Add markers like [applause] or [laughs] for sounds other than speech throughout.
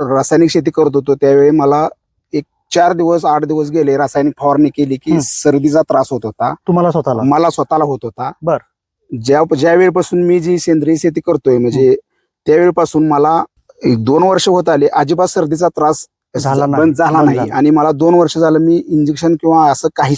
रासायनिक शेती करत होतो त्यावेळी मला एक चार दिवस आठ दिवस गेले रासायनिक फवारणी केली की. सर्दीचा त्रास होत होता तुम्हाला स्वतःला मला स्वतःला होत होता बर. ज्या ज्या वेळपासून मी जी सेंद्रिय शेती करतोय म्हणजे त्यावेळेपासून मला एक दोन वर्ष होत आले अजिबात सर्दीचा त्रास झाला झाला नाही. आणि मला दोन वर्ष झालं मी इंजेक्शन किंवा असं काही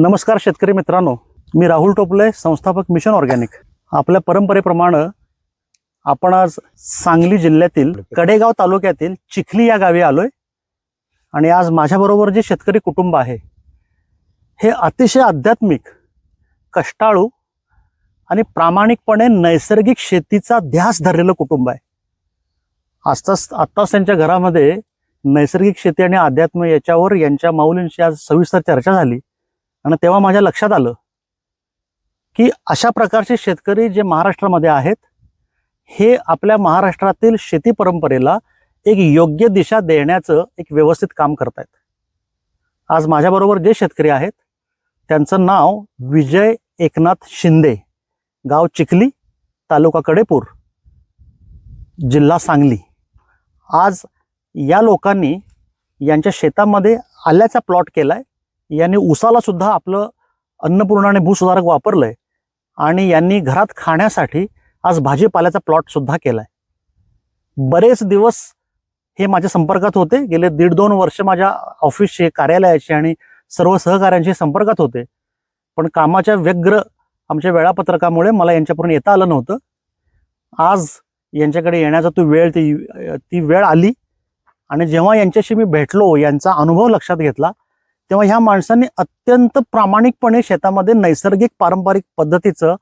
नमस्कार शेतकरी मित्रांनो. मी राहुल टोपले संस्थापक मिशन ऑर्गॅनिक. आपल्या परंपरेप्रमाणे आपण आज सांगली जिल्ह्यातील कडेगाव तालुक्यातील चिखली या गावी आलोय. आणि आज माझ्याबरोबर जे शेतकरी कुटुंब आहे हे अतिशय आध्यात्मिक कष्टाळू आणि प्रामाणिकपणे नैसर्गिक शेतीचा ध्यास धरलेलं कुटुंब आहे. आत्ताच आत्ताच त्यांच्या घरामध्ये नैसर्गिक शेती आणि अध्यात्म याच्यावर यांच्या माऊलींशी आज सविस्तर चर्चा झाली. आणि तेव्हा माझ्या लक्षात आलं की अशा प्रकारचे शेतकरी जे महाराष्ट्रामध्ये आहेत हे आपल्या महाराष्ट्रातील शेती परंपरेला एक योग्य दिशा देण्याचं एक व्यवस्थित काम करतायत. आज माझ्याबरोबर जे शेतकरी आहेत त्यांचं नाव विजय एकनाथ शिंदे गाव चिखली तालुका कडेपूर जिल्हा सांगली. आज या लोकांनी यांच्या शेतामध्ये आल्याचा प्लॉट केला आहे यांनी उसाला सुद्धा आपलं अन्नपूर्णा आणि भूसुधारक वापरलंय. आणि यांनी घरात खाण्यासाठी आज भाजीपाल्याचा प्लॉट सुद्धा केलाय. बरेच दिवस हे माझ्या संपर्कात होते. गेले दीड दोन वर्ष माझ्या ऑफिसचे कार्यालयाचे आणि सर्व सहकाऱ्यांशी संपर्कात होते. पण कामाच्या व्यग्र आमच्या वेळापत्रकामुळे मला यांच्यापर्यंत येता आलं नव्हतं. आज यांच्याकडे येण्याचा तो वेळ ती ती वेळ आली. आणि जेव्हा यांच्याशी मी भेटलो यांचा अनुभव लक्षात घेतला तेव्हा ह्या माणसांनी अत्यंत प्रामाणिकपणे शेतामध्ये नैसर्गिक पारंपरिक पद्धतीचं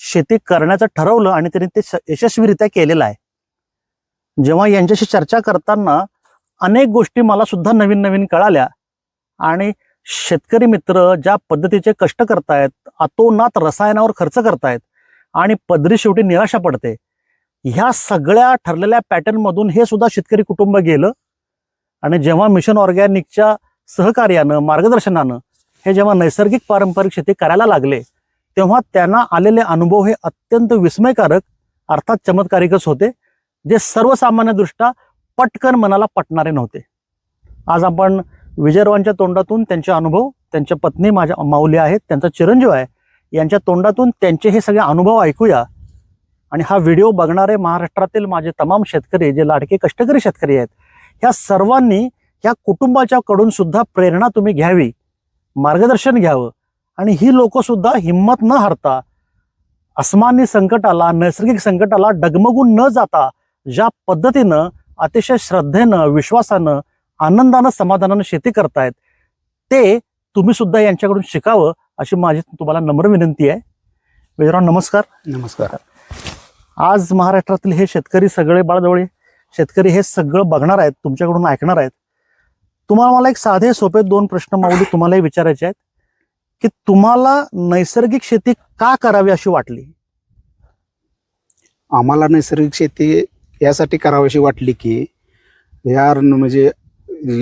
शेती करण्याचं ठरवलं आणि त्यांनी ते यशस्वीरित्या केलेलं आहे. जेव्हा यांच्याशी चर्चा करताना अनेक गोष्टी मला सुद्धा नवीन नवीन कळाल्या आणि शेतकरी मित्र ज्या पद्धतीचे कष्ट करतायत अतोनात रसायनावर खर्च करतायत आणि पदरी शेवटी निराशा पडते ह्या सगळ्या ठरलेल्या पॅटर्न मधून हे सुद्धा शेतकरी कुटुंब गेलं आणि जेव्हा मिशन ऑर्गॅनिकच्या सहकार्यानं मार्गदर्शनानं हे जेव्हा नैसर्गिक पारंपरिक शेती करायला लागले तेव्हा त्यांना आलेले अनुभव हे अत्यंत विस्मयकारक अर्थात चमत्कारिकच होते जे सर्वसामान्यदृष्ट्या पटकन मनाला पटणारे नव्हते. आज आपण विजयरावांच्या तोंडातून त्यांचे अनुभव त्यांच्या पत्नी माझ्या माऊली आहेत त्यांचा चिरंजीव आहे यांच्या तोंडातून त्यांचे हे सगळे अनुभव ऐकूया. आणि हा व्हिडिओ बघणारे महाराष्ट्रातील माझे तमाम शेतकरी जे लाडके कष्टकरी शेतकरी आहेत ह्या सर्वांनी ह्या कुटुंबाच्या कडून सुद्धा प्रेरणा तुम्ही घ्यावी मार्गदर्शन घ्यावं आणि ही लोक सुद्धा हिंमत न हरता अस्मानी संकटाला नैसर्गिक संकटाला डगमगून न जाता ज्या पद्धतीनं अतिशय श्रद्धेनं विश्वासानं आनंदानं समाधानानं शेती करतायत ते तुम्ही सुद्धा यांच्याकडून शिकावं अशी माझी तुम्हाला नम्र विनंती आहे. विजयराव नमस्कार. नमस्कार. आज महाराष्ट्रातील हे शेतकरी सगळे बाळजवळे शेतकरी हे सगळं बघणार आहेत तुमच्याकडून ऐकणार आहेत. तुम्हाला मला एक साधे सोपे दोन प्रश्न माऊली तुम्हालाही विचारायचे आहेत. की तुम्हाला नैसर्गिक शेती का करावी अशी वाटली? आम्हाला नैसर्गिक शेती यासाठी करावीशी वाटली की या म्हणजे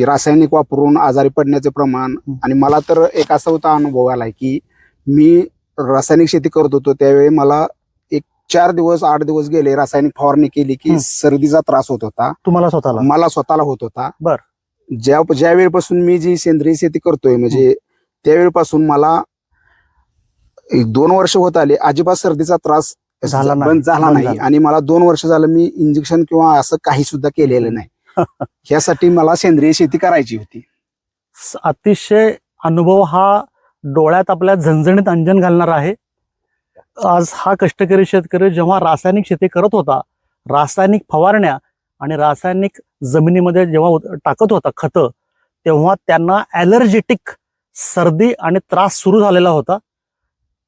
रासायनिक वापरून आजारी पडण्याचे प्रमाण आणि मला तर एक असा होता अनुभव आलाय की मी रासायनिक शेती करत होतो त्यावेळी मला एक चार दिवस आठ दिवस गेले रासायनिक फवारणी केली की. सर्दीचा त्रास होत होता. तुम्हाला स्वतःला? मला स्वतःला होत होता. बर. ज्या ज्या वेळपासून मी जी सेंद्रिय शेती करतोय म्हणजे त्यावेळपासून मला एक दोन वर्ष होत आले अजिबात सर्दीचा त्रास झाला नाही. झाला नाही. आणि मला दोन वर्ष झालं मी इंजेक्शन किंवा असं काही सुद्धा केलेलं नाही. [laughs] ह्यासाठी मला सेंद्रिय शेती करायची होती. अतिशय अनुभव हा डोळ्यात आपल्या झणझणीत अंजन घालणार आहे. आज हा कष्टकरी शेतकरी जेव्हा रासायनिक शेती करत होता रासायनिक फवारण्या आणि रासायनिक जमिनीमध्ये जेव्हा टाकत होता खतं तेव्हा त्यांना ॲलर्जेटिक सर्दी आणि त्रास सुरू झालेला होता.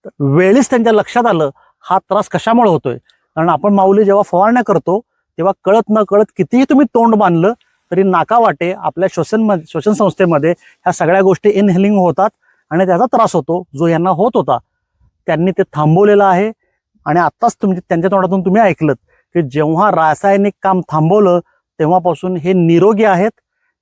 तर वेळीच त्यांच्या लक्षात आलं हा त्रास कशामुळे होतोय? कारण आपण माऊली जेव्हा फवारण्या करतो तेव्हा कळत न कळत कितीही तुम्ही तोंड बांधलं तरी नाका वाटे आपल्या श्वसन श्वसन संस्थेमध्ये ह्या सगळ्या गोष्टी इनहेलिंग होतात आणि त्याचा त्रास होतो जो यांना होत होता. त्यांनी ते थांबवलेलं आहे आणि आत्ताच तुम्ही त्यांच्या तोंडातून तुम्ही ऐकलं की जेव्हा रासायनिक काम थांबवलं तेव्हापासून हे निरोगी आहेत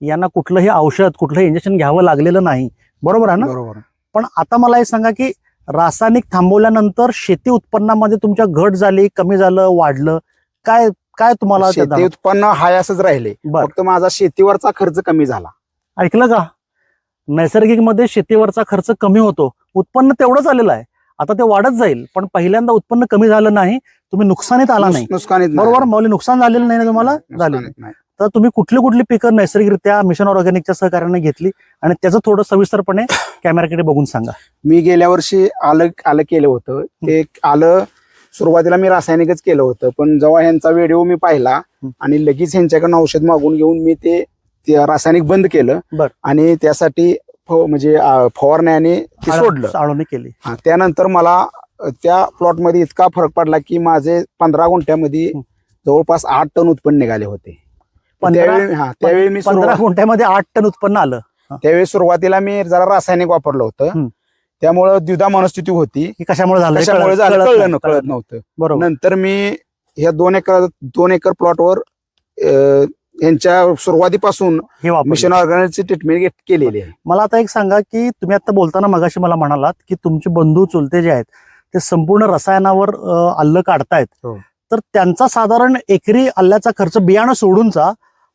यांना कुठलंही औषध कुठलंही इंजेक्शन घ्यावं लागलेलं नाही. बरोबर आहे ना? बरोबर पण आता मला हे सांगा की रासायनिक थांबवल्यानंतर शेती उत्पन्नामध्ये तुमच्या घट झाली कमी झालं वाढलं. काय काय तुम्हाला शेती? उत्पन्न हाय असंच राहिले फक्त माझा शेतीवरचा खर्च कमी झाला. ऐकलं का? नैसर्गिकमध्ये शेतीवरचा खर्च कमी होतो. उत्पन्न तेवढंच आलेलं आहे. आता ते वाढत जाईल पण पहिल्यांदा उत्पन्न कमी झालं नाही तुम्ही नुकसानीत आला नाही नुकसानीत. बरोबर मौली नुकसान झालेलं नाही ना तुम्हाला झालेलं नाही. तर तुम्ही कुठली कुठली पिकं नैसर्गिकरित्या मिशन ऑर्गॅनिकच्या सहकार्याने घेतली आणि त्याचं थोडं सविस्तरपणे कॅमेराकडे बघून सांगा मी गेल्या वर्षी आलं आलं केलं होतं ते आलं सुरुवातीला मी रासायनिकच केलं होतं पण जेव्हा ह्यांचा व्हिडिओ मी पाहिला. आणि लगेच ह्यांच्याकडनं औषध मागून घेऊन मी ते ते रासायनिक बंद केलं बर. आणि त्यासाठी फ- म्हणजे अं, फवारण्याने ते सोडलं. केली. हा, त्यानंतर मला अं, त्या प्लॉटमध्ये इतका फरक पडला की माझे पंधरा गुंठ्यामध्ये हं. जवळपास आठ टन उत्पन्न निघाले होते. पंधरा- त्यावेळी हा त्यावेळी मी पंधरा सुरुवात गुंठ्यामध्ये आठ टन उत्पन्न आलं. त्यावेळी सुरुवातीला मी जरा रासायनिक वापरलं होतं. त्यामुळं द्विधा मनस्थिती होती. की कशामुळे झालं? हे कशामुळे कळत- झालं? कळत कळलं नाही, न- कळत कळत. नव्हतं. बरोबर. नंतर मी ह्या दोन एकर दोन एकर प्लॉटवर यांच्या सुरुवातीपासून हे वापर मिशन ऑर्गॅनिकची ट्रीटमेंट केलेली आहे मला आता एक सांगा की तुम्ही आता बोलताना मगाशी मला म्हणालात की तुमचे बंधू चुलते जे आहेत ते संपूर्ण रसायनावर अं, अल्ल काढतायत हो. तर त्यांचा साधारण एकरी अल्ल्याचा खर्च बियाणं सोडूनचा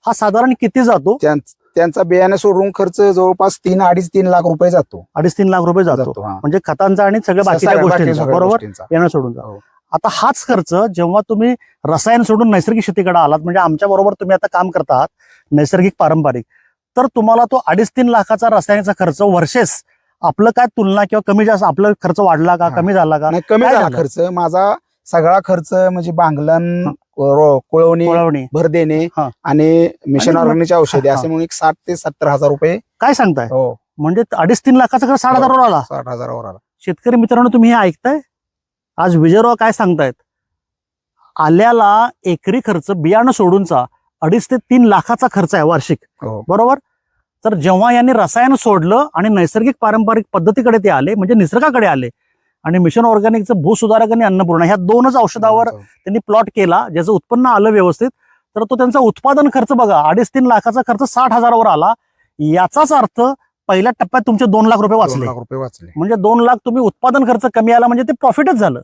हा साधारण किती जातो त्यां- त्यांचा बियाणे सोडून खर्च जवळपास तीन अडीच तीन लाख रुपये जातो अडीच तीन लाख रुपये जातो जातो, हा. म्हणजे खतांचा आणि सगळ्या बाकीच्या सगळ्या- बाकी गोष्टींचा सगळ्या बरोबर गोष्टींचा. बियाणं सोडून हो. आता हाच खर्च जेव्हा तुम्ही रसायन सोडून नैसर्गिक शेतीकडे आलात म्हणजे आमच्या बरोबर तुम्ही आता काम करता आहात नैसर्गिक पारंपरिक तर तुम्हाला तो अडीच तीन लाखाचा रासायनिकचा खर्च वर्षेस आपलं काय तुलना किंवा कमी जास्त आपला खर्च वाढला का हा. कमी झाला का? कमी झाला? खर्च. माझा सगळा खर्च म्हणजे बांगलन हा. कुळवणी कोळवणी. भर देणे हा. आणि मिशन ऑर्गॅनिकचे औषधे हा. असे म्हणून एक साठ ते सत्तर हजार रुपये. काय सांगताय? हो. म्हणजे अडीच तीन लाखाचा खर्च साठ हजारावर आला? साठ हजारावर आला. शेतकरी मित्रांनो तुम्ही हे ऐकताय? आज विजयराव काय सांगतायत? आल्याला एकरी खर्च बियाणं सोडूनचा अडीच ते तीन लाखाचा खर्च आहे वार्षिक. हो. बरोबर? तर जेव्हा यांनी रसायन सोडलं आणि नैसर्गिक पारंपरिक पद्धतीकडे ते आले म्हणजे निसर्गाकडे आले आणि मिशन ऑर्गॅनिकचं भूसुधारक आणि अन्नपूर्णा ह्या दोनच औषधावर त्यांनी प्लॉट केला ज्याचं उत्पन्न आलं व्यवस्थित तर तो त्यांचा उत्पादन खर्च बघा अडीच तीन लाखाचा खर्च साठ हजारावर आला. याचाच अर्थ पहिल्या टप्प्यात तुमचे दोन लाख रुपये वाचले. लाख रुपये वाचले. म्हणजे दोन लाख तुम्ही उत्पादन खर्च कमी आला म्हणजे ते प्रॉफिटच झालं.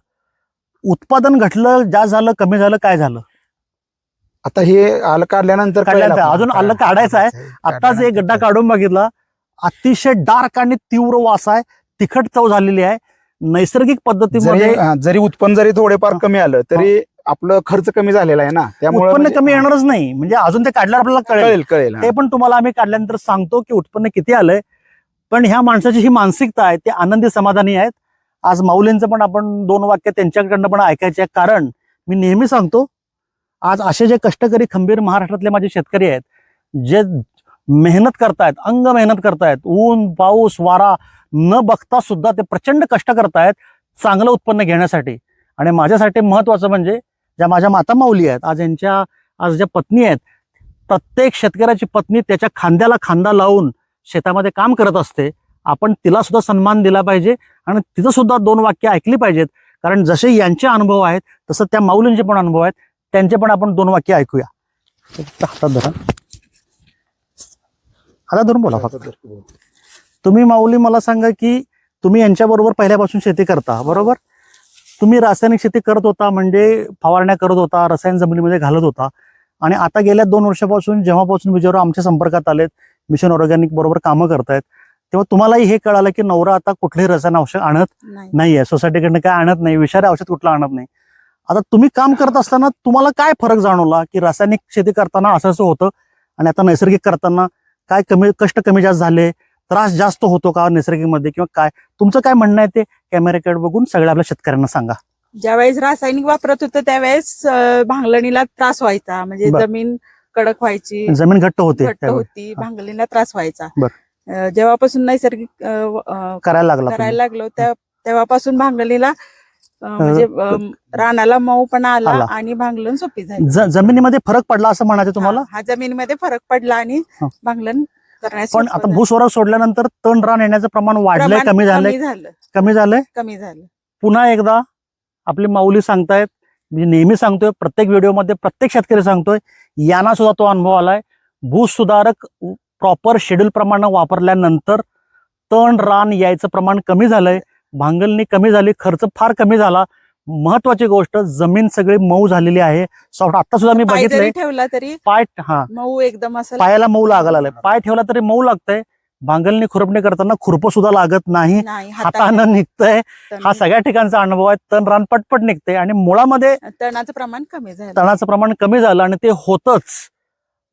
उत्पादन घटलं जास्त झालं कमी झालं काय झालं? आता हे आलं काढल्यानंतर काढल्यानंतर. अजून आलं काढायचं आहे. आताच एक गड्डा काढून बघितला. अतिशय डार्क आणि तीव्र वास आहे. तिखट चव झालेली आहे. नैसर्गिक पद्धतीमध्ये जरी उत्पन्न जरी थोडेफार. कमी आलं तरी आपलं खर्च कमी झालेला आहे ना. त्यामुळे उत्पन्न म्हणजे- कमी येणारच नाही. म्हणजे अजून ते काढल्यावर आपल्याला कळेल कळेल. ते पण तुम्हाला आम्ही काढल्यानंतर सांगतो की उत्पन्न किती आलंय. पण ह्या माणसाची ही मानसिकता आहे ते आनंदी समाधानी आहेत. आज माऊलींचं पण आपण दोन वाक्य त्यांच्याकडनं पण ऐकायचे आहे कारण मी नेहमी सांगतो आज असे जे कष्टकरी खंबीर महाराष्ट्रातले माझे शेतकरी आहेत जे मेहनत करतायत अंग मेहनत करतायत ऊन पाऊस वारा न बघता सुद्धा ते प्रचंड कष्ट करतायत चांगलं उत्पन्न घेण्यासाठी. आणि माझ्यासाठी महत्वाचं म्हणजे ज्या माझ्या माता माऊली आहेत आज यांच्या आज ज्या पत्नी आहेत प्रत्येक शेतकऱ्याची पत्नी त्याच्या खांद्याला खांदा लावून शेतामध्ये काम करत असते आपण तिला सुद्धा सन्मान दिला पाहिजे आणि तिचं सुद्धा दोन वाक्य ऐकली पाहिजेत. कारण जसे यांचे अनुभव आहेत तसं त्या माऊलींचे पण अनुभव आहेत. त्यांचे पण आपण दोन वाक्य ऐकूया. हातात धरा. हातात धरून बोला फक्त. तुम्ही माऊली मला सांगा की तुम्ही यांच्याबरोबर पहिल्यापासून शेती करता बरोबर? तुम्ही रासायनिक शेती करत होता म्हणजे फवारण्या करत होता रसायन जमिनीमध्ये घालत होता. आणि आता गेल्या दोन वर्षापासून जेव्हापासून विजयराव आमच्या संपर्कात आलेत मिशन ऑर्गॅनिक बरोबर कामं करतायत. तेव्हा तुम्हालाही हे कळालं की नवरा आता कुठलेही रसायन औषध आणत नाही. नाहीये. सोसायटीकडनं काय आणत नाही. विषारी औषध कुठलं आणत नाही. आता तुम्ही काम करत असताना तुम्हाला काय फरक जाणवला की रासायनिक शेती करताना असं असं होतं आणि आता नैसर्गिक करताना काय कमी कष्ट कमी जास्त झाले त्रास जास्त होतो का नैसर्गिकमध्ये किंवा काय? तुमचं काय म्हणणं आहे ते? कॅमेऱ्याकडे बघून सगळ्या आपल्या शेतकऱ्यांना सांगा. ज्यावेळेस रासायनिक वापरत होतं त्यावेळेस भांगलणीला त्रास व्हायचा. म्हणजे. जमीन कडक व्हायची जमीन घट्ट होते घट्ट. होती भांगलणीला त्रास व्हायचा जेव्हापासून नैसर्गिक करायला लागला करायला. लागलो तेव्हापासून भांगलणीला अं, म्हणजे रानाला मऊ पण आला. आणि भांगलन सोपी झाली जमिनीमध्ये फरक पडला असं म्हणायचं तुम्हाला हा जमिनीमध्ये फरक पडला आणि. भांगलन पण आता. भूस्वराव सोडल्यानंतर तण रान येण्याचं प्रमाण वाढलंय कमी झालंय कमी झालं कमी झालंय कमी झालं पुन्हा एकदा आपली माऊली सांगतायत मी नेहमी सांगतोय प्रत्येक व्हिडिओमध्ये प्रत्येक शेतकरी सांगतोय यांना सुद्धा तो अनुभव आलाय. भूसुधारक प्रॉपर शेड्यूल प्रमाणे वापरल्यानंतर तण रान यायचं प्रमाण कमी झालंय. भांगलणी कमी झाली खर्च फार कमी झाला. महत्वाची गोष्ट जमीन सगळी मऊ झालेली आहे. सॉफ्ट आता सुद्धा मी बघितलंय जरी ठेवला तरी पाय हा. मऊ एकदम पायाला मऊ लागायला लागलाय. पाय ठेवला तरी मऊ लागतंय. भांगलणी खुरपणी करताना खुरपं सुद्धा लागत नाही. हातानं निघतंय. हा सगळ्या ठिकाणचा अनुभव आहे. तण रान पटपट निघते आणि मुळामध्ये तणाचं प्रमाण कमी झालं. तणाचं प्रमाण कमी झालं आणि ते होतच.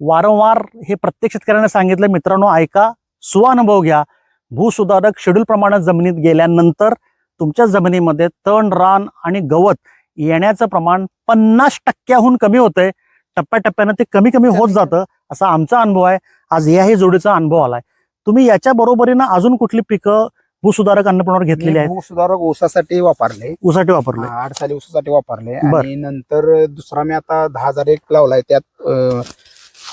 वारंवार हे प्रत्येक शेतकऱ्यांना सांगितलं मित्रांनो ऐका सुअनुभव घ्या. भूसुधारक शेड्यूल प्रमाणे जमिनीत गेल्यानंतर तुमच्या जमिनीमध्ये तण रान आणि गवत येण्याचं प्रमाण पन्नास टक्क्याहून कमी होतंय. टप्प्याटप्प्यानं ते कमी कमी होत जातं. असा आमचा अनुभव आहे. आज याही जोडीचा अनुभव आलाय. तुम्ही याच्या बरोबरीनं अजून कुठली पिकं भूसुधारक अन्नपूर्णावर घेतलेली आहेत? सुधारक ऊसासाठी वापरले. ऊसाठी वापरले. आठ साली ऊसासाठी वापरले. आणि नंतर दुसरा मी आता दहा हजार एक लावलाय त्यात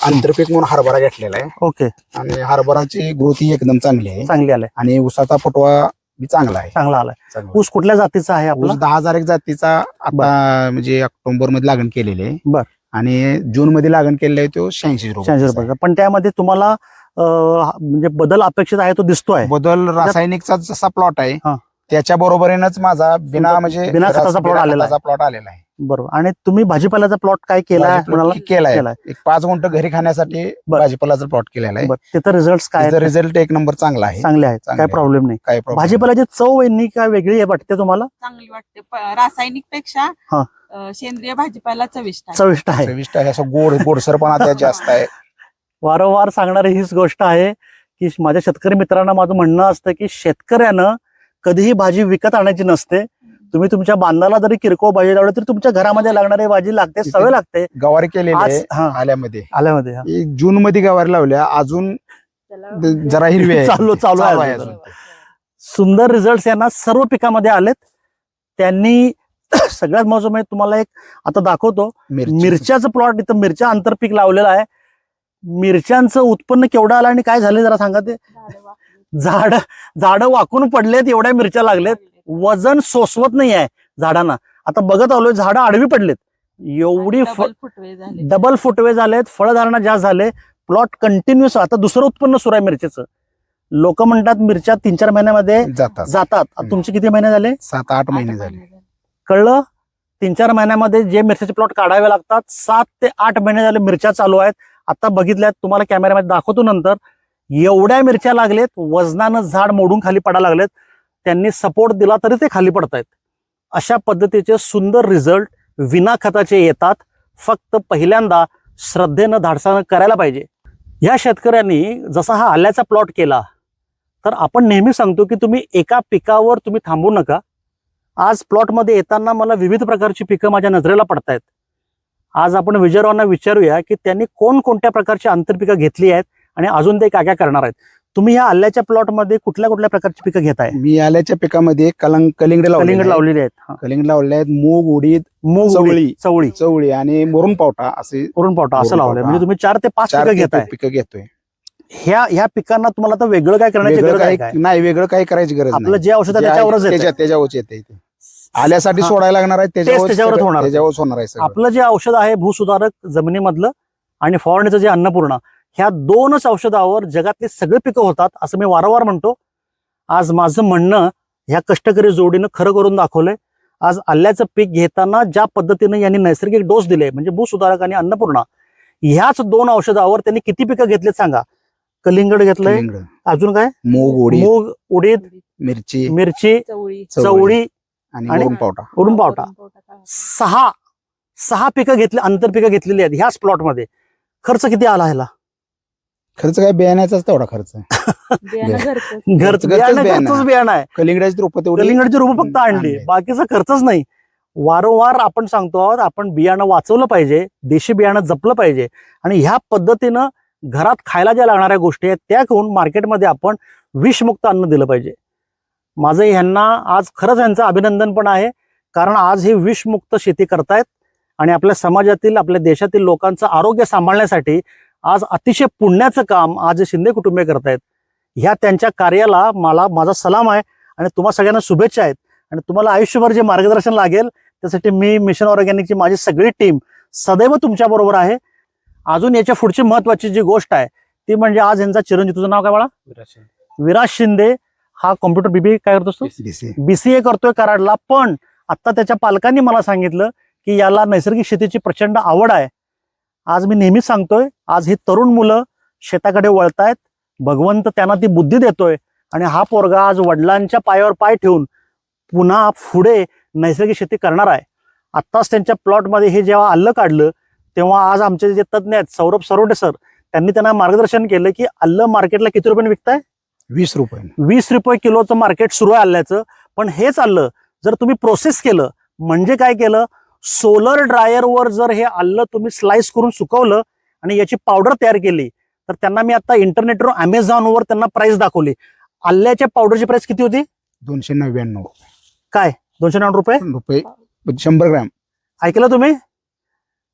आंतरपीक म्हणून हरभरा घेतलेला आहे. ओके. आणि हरभराची ग्रोथ ही एकदम चांगली आहे. चांगली आलाय. आणि ऊसाचा फुटवा बी चांगला आहे. चांगला आलाय. ऊस कुठल्या जातीचा आहे आपला? ऊस दहा हजार एक जातीचा आता म्हणजे ऑक्टोबरमध्ये लागण केलेले आहे. बर. आणि जून मध्ये लागण केलेला आहे तो शहाऐंशी रुपयाचा पण त्यामध्ये तुम्हाला म्हणजे बदल अपेक्षित आहे तो दिसतोय बदल रासायनिकचा जसा प्लॉट आहे हा. त्याच्या बरोबरीनच माझा बिना म्हणजे बिना खताचा plot आलेला आहे. प्लॉट आलेला आहे बरोबर आणि तुम्ही भाजीपाल्याचा प्लॉट काय केला भाजीपाला केलाय केलाय. एक पाच गुंठ घरी खाण्यासाठी बर. भाजीपालाचा प्लॉट केलेला आहे तिथं रिझल्ट काय त्याचा? रिझल्ट एक नंबर चांगला आहे चांगले आहेत चांगले काय आहेत. प्रॉब्लेम नाही काय problem भाजीपाल्याची चव वेगळी काय वेगळी आहे वाटते तुम्हाला चांगली वाटते रासायनिकपेक्षा हा. सेंद्रिय भाजीपाला चविष्ट आहे. चविष्ट नाही. आहे चविष्ट आहे असं गोड गोडसरपणा त्यात जास्त आहे वारंवार सांगणारी हीच गोष्ट आहे की माझ्या शेतकरी मित्रांना माझं म्हणणं असतं की शेतकऱ्यानं कधीही भाजी विकत आणायची नसते. तुम्ही तुमच्या बांधाला जरी किरकोळ भाजी लावली तरी तुमच्या घरामध्ये लागणारी भाजी लागते सवय लागते. गवारी केलेली आहे हा. आल्यामध्ये. आल्यामध्ये हा. जून मध्ये गवारी लावल्या अजून जरा हिरवी चालू- चालू आहे. सुंदर रिझल्ट यांना सर्व पिकामध्ये आलेत. त्यांनी [clears throat] सगळ्यात महत्वाचं म्हणजे तुम्हाला एक आता दाखवतो. मिरची. मिरच्याचं प्लॉट इथं मिरच्या आंतरपीक लावलेलं आहे. मिरच्यांचं उत्पन्न केवढं आलं आणि काय झालं जरा सांगा ते? झाड झाड वाकून पडलेत एवढ्या मिरच्या लागलेत. वजन सोसवत नाही आहे झाडांना. आता बघत आलोय झाडं आडवी पडलेत. एवढी डबल फुटवे झाले डबल फुटवे झालेत फळधारणा जास्त झाले प्लॉट कंटिन्युअस आता दुसरं उत्पन्न सुरू आहे मिरचीचं. लोक म्हणतात मिरच्या तीन चार महिन्यामध्ये जातात. जातात. तुमचे किती महिने झाले? सात आठ महिने झाले. कळलं? तीन चार महिन्यामध्ये जे मिरच्याचे प्लॉट काढावे लागतात सात ते आठ महिने झाले मिरच्या चालू आहेत. आता बघितल्यात तुम्हाला कॅमेऱ्यामध्ये दाखवतो नंतर एवढ्या मिरच्या लागलेत वजनानं झाड मोडून खाली पडायला लागलेत त्यांनी सपोर्ट दिला तरी ते खाली पडतायत. अशा पद्धतीचे सुंदर रिझल्ट विना खताचे येतात. फक्त पहिल्यांदा श्रद्धेनं धाडसानं करायला पाहिजे. या शेतकऱ्यांनी जसा हा आल्याचा प्लॉट केला तर आपण नेहमी सांगतो की तुम्ही एका पिकावर तुम्ही थांबू नका. आज प्लॉटमध्ये येताना मला विविध प्रकारची पिकं माझ्या नजरेला पडतायत. आज आपण विजयरावांना विचारूया की त्यांनी कोणकोणत्या प्रकारची आंतरपिकं घेतली आहेत आणि अजून ते काय काय करणार आहेत? तुम्ही या आल्याच्या प्लॉटमध्ये कुठल्या कुठल्या प्रकारची पिकं घेताय? मी आल्याच्या पिकामध्ये कलंग कलिंगड कलिंगड लावले लावलेली आहेत. कलिंगड लावले आहेत मूग उडीद मूग चवळी. चवळी. चवळी आणि मोरून पावटा असे पुरण पावटा असं लावलंय. म्हणजे तुम्ही चार ते पाच पिकं घेताय. पिकं घेतोय. ह्या ह्या पिकांना तुम्हाला आता वेगळं काय करण्याची गरज नाही वेगळं काही करायची गरज आपलं जे औषध त्याच्यावरच त्याच्यावरच येते. आल्यासाठी. सोडायला लागणार आहे त्याच्यावर त्याच्यावरच होणार. त्याच्यावरच होणार आहे सगळं. आपलं जे औषध आहे भूसुधारक जमिनीमधलं आणि फवारणीचं जे अन्नपूर्णा ह्या दोनच औषधावर जगातली सगळी पिकं होतात असं मी वारंवार म्हणतो. आज माझं म्हणणं ह्या कष्टकरी जोडीनं खरं करून दाखवलंय. आज आल्याचं पीक घेताना ज्या पद्धतीनं यांनी नैसर्गिक डोस दिले म्हणजे भूसुधारक आणि अन्नपूर्णा ह्याच दोन औषधावर त्यांनी किती पिकं घेतलीत सांगा? कलिंगड घेतलंय. अजून काय? मूग उडीद मूग उडीद मिरची मिरची चवळी. चवळी आणि पावटा. उडून पावटा? सहा सहा पिकं घेतली आंतरपिकं घेतलेली आहेत ह्याच प्लॉटमध्ये खर्च किती आला ह्याला? खर्च काय बियाण्याचाच तेवढा खर्च. आहे. बियाणं [laughs] घरचं आहे. कलिंगडाची रोपं तेवढी कलिंगडची रोपं फक्त आणली. आणली. बाकीचा खर्चच नाही. वारंवार आपण सांगतो आहोत आपण बियाणं वाचवलं पाहिजे देशी बियाणं जपलं पाहिजे. आणि ह्या पद्धतीनं घरात खायला ज्या लागणाऱ्या गोष्टी आहेत त्या घेऊन मार्केटमध्ये आपण विषमुक्त अन्न दिलं पाहिजे. माझं ह्यांना आज खरंच यांचं अभिनंदन पण आहे कारण आज हे विषमुक्त शेती करतायत आणि आपल्या समाजातील आपल्या देशातील लोकांचं आरोग्य सांभाळण्यासाठी आज अतिशय पुण्याचं काम आज शिंदे कुटुंबीय करतायत. ह्या त्यांच्या कार्याला मला माझा सलाम आहे आणि तुम्हा सगळ्यांना शुभेच्छा आहेत. आणि तुम्हाला आयुष्यभर जे मार्गदर्शन लागेल त्यासाठी मी मिशन ऑर्गॅनिकची माझी सगळी टीम सदैव तुमच्या बरोबर आहे. अजून याच्या पुढची महत्वाची जी गोष्ट आहे ती म्हणजे आज यांचा चिरंजीव तुझं नाव काय बाळा? विराज शिंदे हा कॉम्प्युटर बीबी काय करतोस तू? दिसे बीसीए करतोय कराडला. पण आता त्याच्या पालकांनी मला सांगितलं की याला नैसर्गिक शेतीची प्रचंड आवड आहे. आज मी नेहमीच सांगतोय आज ही तरुण मुलं शेताकडे वळतायत. भगवंत त्यांना ती बुद्धी देतोय. आणि हा पोरगा आज वडिलांच्या पायावर पाय ठेवून पुन्हा पुढे नैसर्गिक शेती करणार आहे. आत्ताच त्यांच्या प्लॉटमध्ये हे जेव्हा आल्लं काढलं तेव्हा आज आमचे जे तज्ज्ञ आहेत सौरभ सरोडे सर त्यांनी त्यांना मार्गदर्शन केलं की आल्लं मार्केटला किती रुपयाने विकताय? वीस रुपये. वीस रुपये किलोचं मार्केट सुरू आहे आल्याचं. पण हेच आलं जर तुम्ही प्रोसेस केलं म्हणजे काय केलं? सोलर ड्रायरवर जर हे आलं तुम्ही स्लाइस करून सुकवलं आणि याची पावडर तयार केली तर त्यांना मी आता इंटरनेटवर अमेझॉनवर त्यांना प्राइस दाखवली. आल्याच्या पावडरची प्राइस किती होती? दोनशे नव्याण्णव दोनशे नव्वद रुपये? रुपये. शंभर ग्रॅम. ऐकलं तुम्ही?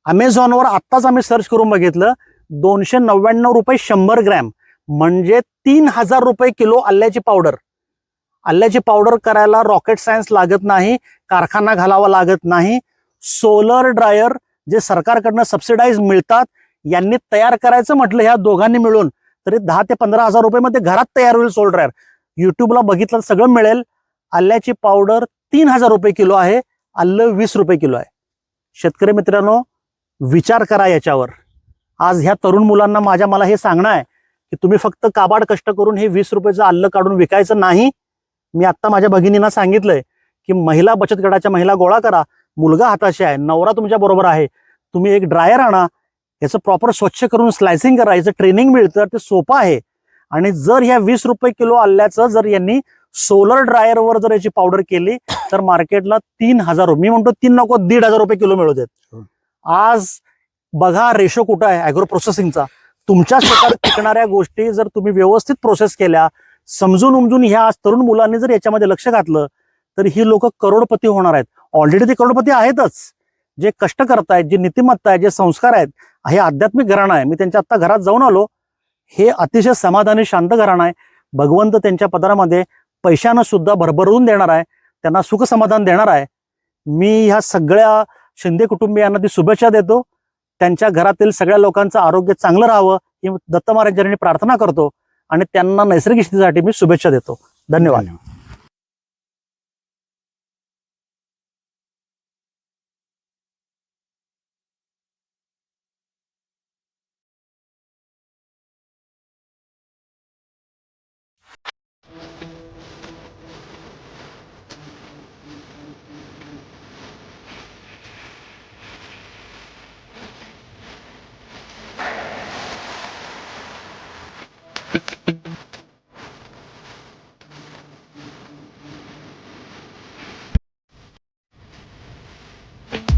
अमेझॉनवर आत्ताच आम्ही सर्च करून बघितलं दोनशे नव्याण्णव रुपये शंभर ग्रॅम. म्हणजे तीन हजार रुपये किलो आल्याची पावडर आल्याची पावडर करायला रॉकेट सायन्स लागत नाही कारखाना घालावा लागत नाही. सोलर ड्रायर जे सरकारकडनं सबसिडाईज मिळतात यांनी तयार करायचं म्हटलं ह्या दोघांनी मिळून तरी दहा ते पंधरा हजार रुपयेमध्ये घरात तयार होईल सोलर ड्रायर युट्यूबला बघितलं सगळं मिळेल. आल्याची पावडर तीन हजार रुपये किलो आहे आलं वीस रुपये किलो आहे. शेतकरी मित्रांनो विचार करा याच्यावर. आज ह्या तरुण मुलांना माझ्या मला हे सांगणं आहे की तुम्ही फक्त काबाड कष्ट करून हे वीस रुपयाचं आल्लं काढून विकायचं नाही. मी आत्ता माझ्या भगिनींना सांगितलंय की महिला बचत गटाच्या महिला गोळा करा. मुलगा हाताशी आहे नवरा तुमच्या बरोबर आहे. तुम्ही एक ड्रायर आणा. याचं प्रॉपर स्वच्छ करून स्लायसिंग करा याचं ट्रेनिंग मिळतं ते सोपं आहे. आणि जर ह्या वीस रुपये किलो आल्याचं जर यांनी सोलर ड्रायरवर जर याची पावडर केली तर मार्केटला तीन हजार रुपये मी म्हणतो तीन नको दीड हजार रुपये किलो मिळू देत. हो. आज बघा रेशो कुठं आहे? अॅग्रो प्रोसेसिंगचा. तुमच्या शेतात शिकणाऱ्या गोष्टी जर तुम्ही व्यवस्थित प्रोसेस केल्या समजून उमजून ह्या आज तरुण मुलांनी जर याच्यामध्ये लक्ष घातलं तर ही लोक करोडपती होणार आहेत. ऑलरेडी ते करोडपती आहेतच. जे कष्ट करतायत जे नीतिमत्ता आहे जे संस्कार आहेत हे आध्यात्मिक घराणं आहे. मी त्यांच्या आत्ता घरात जाऊन आलो. हे अतिशय समाधानी शांत घराणं आहे. भगवंत त्यांच्या पदरामध्ये पैशानं सुद्धा भरभरून देणार आहे. त्यांना सुखसमाधान देणार आहे. मी ह्या सगळ्या शिंदे कुटुंबियांना ती शुभेच्छा देतो. त्यांच्या घरातील सगळ्या लोकांचं आरोग्य चांगलं राहावं ही दत्त महाराजांनी प्रार्थना करतो आणि त्यांना नैसर्गिक शेतीसाठी मी शुभेच्छा देतो. धन्यवाद. धन्यवाद.